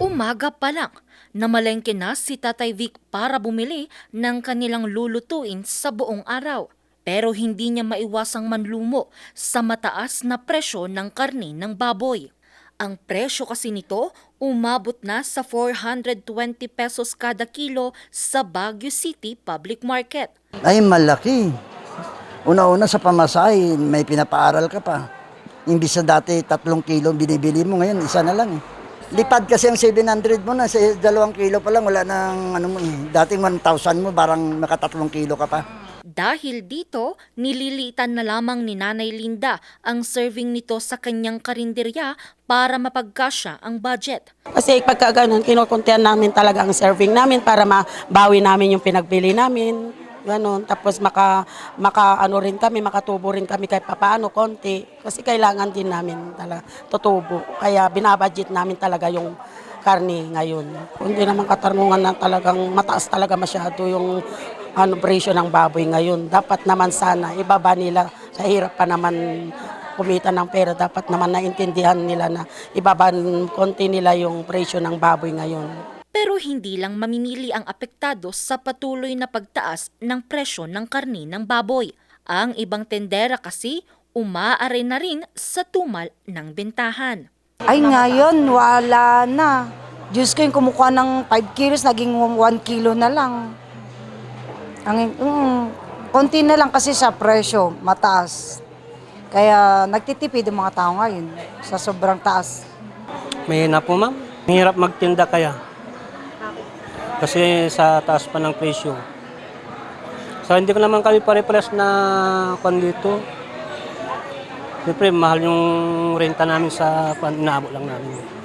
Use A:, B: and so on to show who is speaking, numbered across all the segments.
A: Umaga pa lang, namalengke na si Tatay Vic para bumili ng kanilang lulutuin sa buong araw. Pero hindi niya maiwasang manlumo sa mataas na presyo ng karne ng baboy. Ang presyo kasi nito umabot na sa 420 pesos kada kilo sa Baguio City Public Market.
B: Ay, malaki. Una-una sa pamasahe, may pinapaaral ka pa. Imbis na dati tatlong kilo binibili mo, ngayon isa na lang eh. Lipad kasi ang 700 mo na, sa dalawang kilo pa lang, wala nang ano mo eh. Dating 1,000 mo, parang nakatatlong kilo ka pa.
A: Dahil dito, nililitan na lamang ni Nanay Linda ang serving nito sa kanyang karinderya para mapagkasya ang budget.
C: Kasi pagka ganun, kinukuntihan namin talaga ang serving namin para mabawi namin yung pinagbili namin. Ganon. Tapos maka, maka ano rin kami, makatubo rin kami kahit papaano, konti. Kasi kailangan din namin talaga tutubo. Kaya binabudget namin talaga yung karne ngayon. Hindi naman katarungan na talagang mataas talaga masyado yung ano, presyo ng baboy ngayon. Dapat naman sana, ibaba nila. Sa hirap pa naman kumita ng pera, dapat naman naintindihan nila na ibaba konti nila yung presyo ng baboy ngayon.
A: Pero hindi lang mamimili ang apektado sa patuloy na pagtaas ng presyo ng karni ng baboy. Ang ibang tendera kasi umaare na rin sa tumal ng bentahan.
D: Ay ngayon, wala na. Diyos ko yung kumukuha ng 5 kilos, naging 1 kilo na lang. Ang, mm, konti na lang kasi sa presyo, mataas. Kaya nagtitipid ang mga tao ngayon sa sobrang taas.
E: Mahina po ma'am. Mahirap magtinda kaya. Kasi sa taas pa ng presyo. So hindi ko naman kami pare-pares na kwan dito. Siyempre, mahal yung renta namin sa kwan, inaabot lang namin.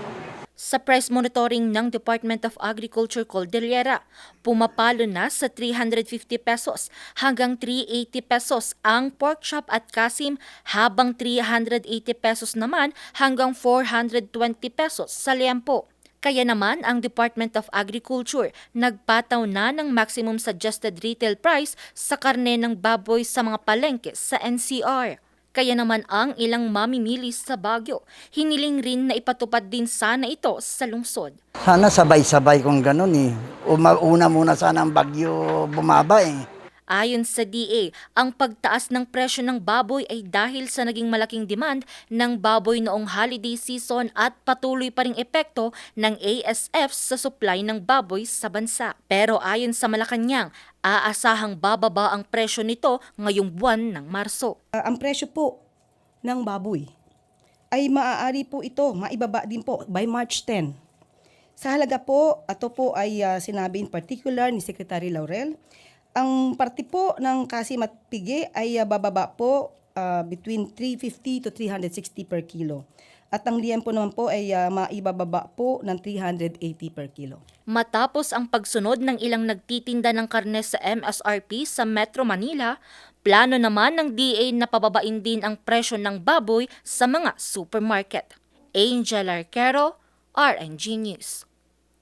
A: Sa price monitoring ng Department of Agriculture Cordillera, pumapalo na sa 350 pesos hanggang 380 pesos ang pork chop at kasim habang 380 pesos naman hanggang 420 pesos sa liempo. Kaya naman ang Department of Agriculture nagpataw na ng maximum suggested retail price sa karne ng baboy sa mga palengke sa NCR. Kaya naman ang ilang mamimili sa Baguio, hiniling rin na ipatupad din sana ito sa lungsod.
B: Sana sabay-sabay kung ganun eh. Una muna sana ang bagyo bumaba eh.
A: Ayon sa DA, ang pagtaas ng presyo ng baboy ay dahil sa naging malaking demand ng baboy noong holiday season at patuloy pa ring epekto ng ASF sa supply ng baboy sa bansa. Pero ayon sa Malacanang, aasahang bababa ang presyo nito ngayong buwan ng Marso.
F: Ah, ang presyo po ng baboy ay maaari po ito, maibaba din po by March 10. Sa halaga po, ito po ay ah, sinabi in particular ni Secretary Laurel, ang parte po ng kasim at pigi ay ah, bababa po ah, between 350 to 360 per kilo. At ang liempo naman po ay ah, maibababa po ng 380 per kilo.
A: Matapos ang pagsunod ng ilang nagtitinda ng karne sa MSRP sa Metro Manila, plano naman ng DA na pababain din ang presyo ng baboy sa mga supermarket. Angel Arquero, RNG News.